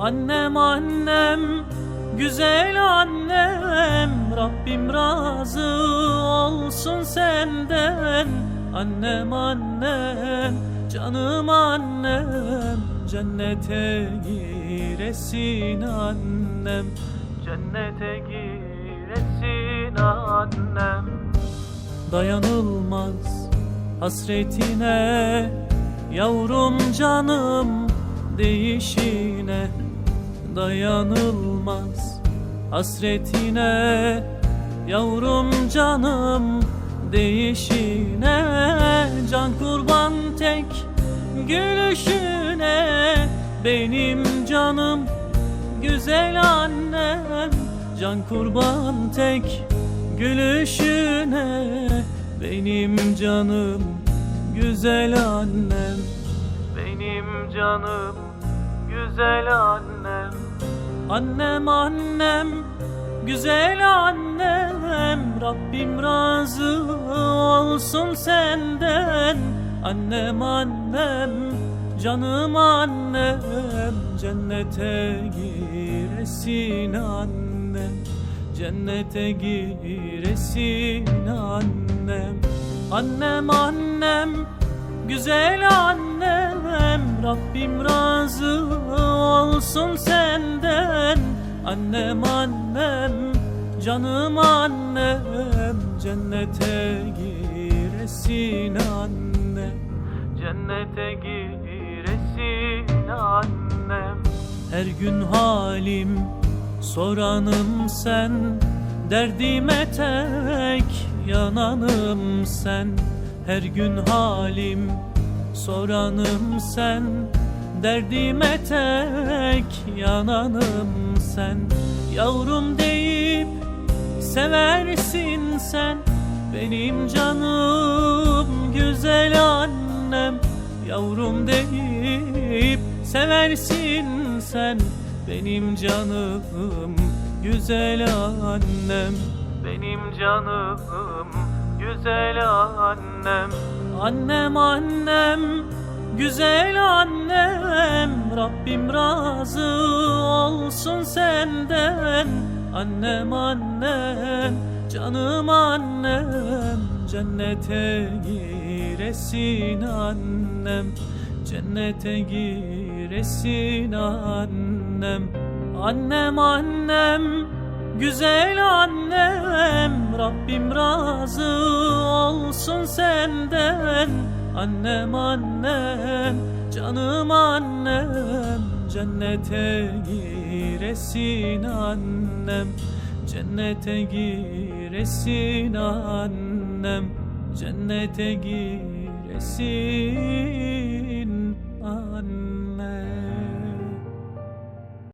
Annem annem güzel annem Rabbim razı olsun senden. Annem annem canım annem Cennete giresin annem. Cennete giresin annem. Dayanılmaz hasretine Yavrum canım değişine Dayanılmaz hasretine Yavrum canım değişine Can kurban tek gülüşüne. Benim canım güzel annem Can kurban tek gülüşüne. Benim canım güzel annem. Benim canım güzel annem Annem annem güzel annem Rabbim razı olsun senden. Annem annem canım annem Cennete giresin annem. Cennete giresin annem. Annem annem güzel annem Rabbim razı olsun senden Annem annem canım annem Cennete giresin annem Cennete giresin annem. Her gün halim soranım sen Derdime tek yananım sen. Her gün halim soranım sen Derdime tek yananım sen. Yavrum deyip seversin sen. Benim canım güzel annem. Yavrum deyip seversin sen. Benim canım güzel annem. Benim canım güzel annem. Annem annem güzel annem Rabbim razı olsun senden. Annem annem canım annem Cennete giresin annem. Cennete giresin annem. Annem annem güzel annem Rabbim razı olsun senden. Annem annem canım annem Cennete giresin annem Cennete giresin annem Cennete giresin